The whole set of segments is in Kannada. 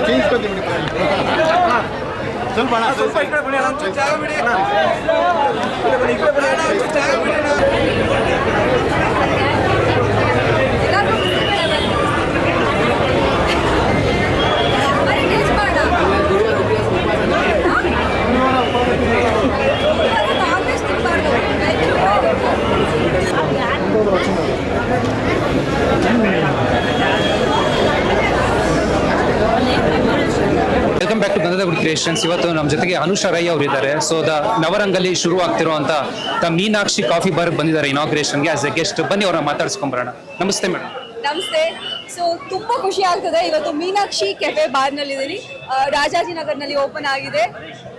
ಚೇಂಜ್ ಬಂದಿಬಿಡಿ ಸ್ವಲ್ಪ ಸ್ವಲ್ಪ ಈ ಕಡೆ ಬನ್ನಿ welcome back to Gandhada creations ಇವತ್ತು ನಮ್ಮ ಜೊತೆಗೆ ಅನುಷಾ ರೈ ಅವರು ಇದ್ದಾರೆ. ಸೊ ದ ನವರಂಗಲ್ಲಿ ಶುರು ಆಗ್ತಿರುವಂತ ಮೀನಾಕ್ಷಿ ಕಾಫಿ ಬಾರ್ ಬಂದಿದ್ದಾರೆ ಇನಾಗ್ರೇಷನ್ಗೆ ಆಸ್ ಎ ಗೆಸ್ಟ್ ಬನ್ನಿ ಅವ್ರನ್ನ ಮಾತಾಡ್ಸ್ಕೊಂಬರೋಣ. ನಮಸ್ತೆ ಮೇಡಮ್ ನಮಸ್ತೆ. ಸೊ ತುಂಬಾ ಖುಷಿ ಆಗ್ತದೆ. ಇವತ್ತು ಮೀನಾಕ್ಷಿ ಕೆಫೆ ಬಾರ್ನಲ್ಲಿ ಬಾರ್ನಲ್ಲಿದ್ದೀನಿ ರಾಜಾಜಿನಗರ್ನಲ್ಲಿ ಓಪನ್ ಆಗಿದೆ.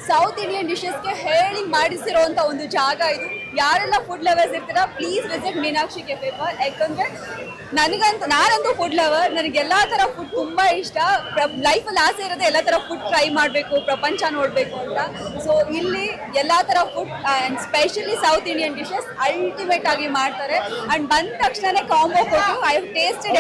ಸೌತ್ ಇಂಡಿಯನ್ ಡಿಶಸ್ಗೆ ಹೇಳಿ ಮಾಡಿಸಿರುವಂತ ಒಂದು ಜಾಗ ಇದು. ಯಾರೆಲ್ಲ ಫುಡ್ ಲವರ್ಸ್ ಇರ್ತೀರ please visit Meenakshi cafe bar ಯಾಕಂದ್ರೆ ನನಗಂತ ನಾನಂತೂ ಫುಡ್ ಲವರ್ ನನಗೆ ಎಲ್ಲಾ ತರ ಫುಡ್ ತುಂಬಾ ಇಷ್ಟ. ಲೈಫಲ್ಲಿ ಆಸೆ ಇರೋದೇ ಎಲ್ಲ ತರ ಫುಡ್ ಟ್ರೈ ಮಾಡಬೇಕು ಪ್ರಪಂಚ ನೋಡಬೇಕು ಅಂತ. ಸೊ ಇಲ್ಲಿ ಎಲ್ಲಾ ತರ food and specially south Indian dishes ultimate ಆಗಿ ಮಾಡ್ತಾರೆ. ಅಂಡ್ ಬಂದ ತಕ್ಷಣನೇ ಕಾಂಬೋ ಕೊಟ್ಟು I have tasted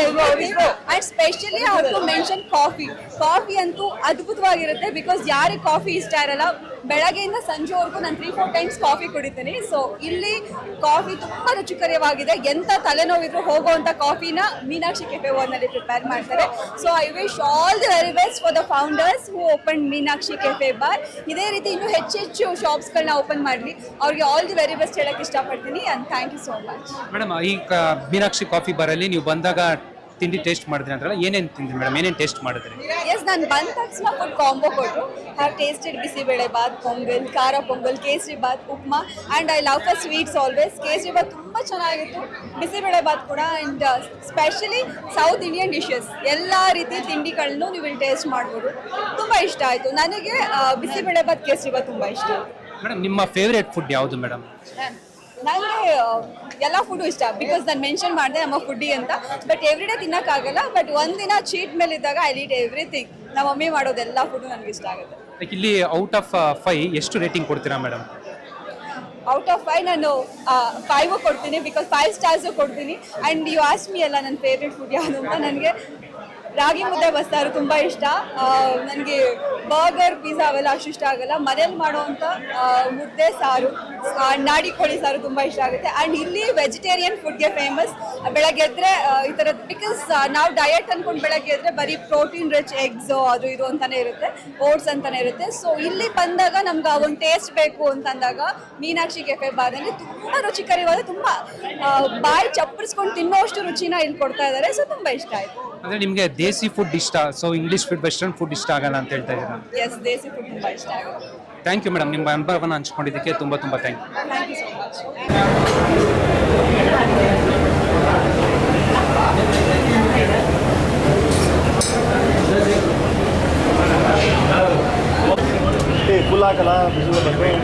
and specially I have to mention coffee coffee ಅಂತೂ ಅದ್ಭುತವಾಗಿರುತ್ತೆ ಬಿಕಾಸ್ ಯಾರಿಗೆ ಕಾಫಿ ಇಷ್ಟ ಇರಲ್ಲ ಬೆಳಗ್ಗೆಯಿಂದ ಸಂಜೆವರೆಗೂ ನಾನು ತ್ರೀ ಫೋರ್ ಟೈಮ್ಸ್ ಕಾಫಿ ಕುಡಿತೀನಿ. ಸೊ ಇಲ್ಲಿ ಕಾಫಿ ತುಂಬ ರುಚಿಕರವಾಗಿದೆ. ಎಂಥ ತಲೆನೋವಿದ್ರು ಹೋಗುವಂಥ ಕಾಫಿನ ಮೀನಾಕ್ಷಿ ಕೆಫೆ ಓನಲ್ಲಿ ಪ್ರಿಪೇರ್ ಮಾಡ್ತಾರೆ. So I wish all the very best for the founders who open Meenakshi cafe bar ಇದೇ ರೀತಿ ಇನ್ನೂ ಹೆಚ್ಚೆಚ್ಚು ಶಾಪ್ಸ್ಗಳನ್ನ ಓಪನ್ ಮಾಡಲಿ. ಅವ್ರಿಗೆ ಆಲ್ ದಿ ವೆರಿ ಬೆಸ್ಟ್ ಹೇಳಕ್ಕೆ ಇಷ್ಟಪಡ್ತೀನಿ and thank you so much madam ಈ ಮೀನಾಕ್ಷಿ ಕಾಫಿ ಬಾರಲ್ಲಿ ನೀವು ಬಂದಾಗ ತಿಂಡಿ ಟೇಸ್ಟ್ ಮಾಡಿದ್ರಿ ಅಂತಾರಲ್ಲ ಏನೇನು ತಿಂದ್ರಿ ಮೇಡಮ್? ಏನೇನು ಟೇಸ್ಟ್ ಮಾಡಿದ್ರಿ? ಎಸ್ ನಾನು ಬಂದ ತಕ್ಷಣ ಫುಡ್ ಕಾಂಬೋ ಕೊಟ್ಟರು ಹ್ಯಾವ್ ಟೇಸ್ಟೆಡ್ ಬಿಸಿಬೇಳೆ ಬಾತ್ ಪೊಂಗಲ್ ಖಾರ pongal kesari bath upma and I love for sweets always kesari bath ತುಂಬ ಚೆನ್ನಾಗಿತ್ತು. ಬಿಸಿಬೇಳೆ ಬಾತ್ ಕೂಡ and specially south Indian dishes ಎಲ್ಲ ರೀತಿ ತಿಂಡಿಗಳನ್ನು ನೀವು ಇಲ್ಲಿ ಟೇಸ್ಟ್ ಮಾಡ್ಬೋದು. ತುಂಬ ಇಷ್ಟ ಆಯಿತು. ನನಗೆ ಬಿಸಿ ಬಿಸಿಬೇಳೆ ಬಾತ್ ಕೇಸರಿ ಬಾತ್ ತುಂಬ ಇಷ್ಟ. ಮೇಡಮ್ ನಿಮ್ಮ ಫೇವ್ರೇಟ್ ಫುಡ್ ಯಾವುದು ಮೇಡಮ್? ನನಗೆ ಎಲ್ಲ ಫುಡ್ಡು ಇಷ್ಟ ಬಿಕಾಸ್ ನಾನು ಮೆನ್ಷನ್ ಮಾಡಿದೆ ನಮ್ಮ ಫುಡ್ಡಿ ಅಂತ. ಬಟ್ ಎವ್ರಿ ಡೇ ತಿನ್ನೋಕ್ಕಾಗಲ್ಲ ಬಟ್ ಒಂದಿನ ಚೀಟ್ ಮೇಲೆ ಇದ್ದಾಗ ಐ ಲೀಟ್ ಎವ್ರಿಥಿಂಗ್ ನಮ್ಮ ಮಮ್ಮಿ ಮಾಡೋದೆಲ್ಲ ಫುಡ್ಡು ನನಗೆ ಇಷ್ಟ ಆಗುತ್ತೆ. ಲೈಕ್ ಇಲ್ಲಿ ಔಟ್ ಆಫ್ ಫೈ ಎಷ್ಟು ರೇಟಿಂಗ್ ಕೊಡ್ತೀರಾ ಮೇಡಮ್ ಔಟ್ ಆಫ್ ಫೈವ್ ನಾನು ಫೈವು ಕೊಡ್ತೀನಿ ಬಿಕಾಸ್ ಫೈವ್ ಸ್ಟಾರ್ಸು ಕೊಡ್ತೀನಿ. ಆ್ಯಂಡ್ ಯು ಆಸ್ ಮೀ ಅಲ್ಲ ನನ್ನ ಫೇವ್ರೆಟ್ ಫುಡ್ ಯಾವುದು ಅಂತ ನನಗೆ ರಾಗಿ ಮುದ್ದೆ ಬಸ್ಸಾರು ತುಂಬ ಇಷ್ಟ. ನನಗೆ ಬರ್ಗರ್ ಪಿಜ್ಜಾ ಅವೆಲ್ಲ ಅಷ್ಟು ಇಷ್ಟ ಆಗಲ್ಲ. ಮನೇಲಿ ಮಾಡುವಂಥ ಮುದ್ದೆ ಸಾರು ನಾಡಿ ಕೋಳಿ ಸಾರು ತುಂಬ ಇಷ್ಟ ಆಗುತ್ತೆ. ಆ್ಯಂಡ್ ಇಲ್ಲಿ ವೆಜಿಟೇರಿಯನ್ ಫುಡ್ಗೆ ಫೇಮಸ್ ಬೆಳಗ್ಗೆ ಎದ್ದರೆ ಈ ಥರದ್ದು ಬಿಕಾಸ್ ನಾವು ಡಯಟ್ ಅಂದ್ಕೊಂಡು ಬೆಳಗ್ಗೆ ಎದ್ದರೆ ಬರೀ ಪ್ರೋಟೀನ್ ರಿಚ್ ಎಗ್ಸು ಅದು ಇದು ಅಂತಲೇ ಇರುತ್ತೆ. ಓಟ್ಸ್ ಅಂತಾನೆ ಇರುತ್ತೆ. ಸೊ ಇಲ್ಲಿ ಬಂದಾಗ ನಮ್ಗೆ ಆ ಒಂದು ಟೇಸ್ಟ್ ಬೇಕು ಅಂತಂದಾಗ ಮೀನಾಕ್ಷಿ ಕೆಫೆ ಬಾರಲ್ಲಿ ತುಂಬ ರುಚಿಕರವಾದ, ತುಂಬ ಬಾಯಿ ಚಪ್ಪರಿಸ್ಕೊಂಡು ತಿನ್ನೋಷ್ಟು ರುಚಿನ ಇಲ್ಲಿ ಕೊಡ್ತಾ ಇದ್ದಾರೆ ಸೊ ತುಂಬ ಇಷ್ಟ ಆಯಿತು. ಅಂದ್ರೆ ನಿಮಗೆ ದೇಸಿ ಫುಡ್ ಇಷ್ಟ so English food western food ಇಷ್ಟ ಆಗಲ್ಲ ಅಂತ ಹೇಳ್ತಾ ಇದ್ದೀರಾ? ಥ್ಯಾಂಕ್ ಯು ಮೇಡಮ್ ನಿಮ್ಮ ಅನುಭವವನ್ನು ಹಂಚ್ಕೊಂಡಿದ್ದಕ್ಕೆ ತುಂಬ ತುಂಬ thank you thank you much ಏ ಫುಲ್ ಹಾಕಲ್ಲ ಬಿಸಿಲು ಬರ್ಬೇಕು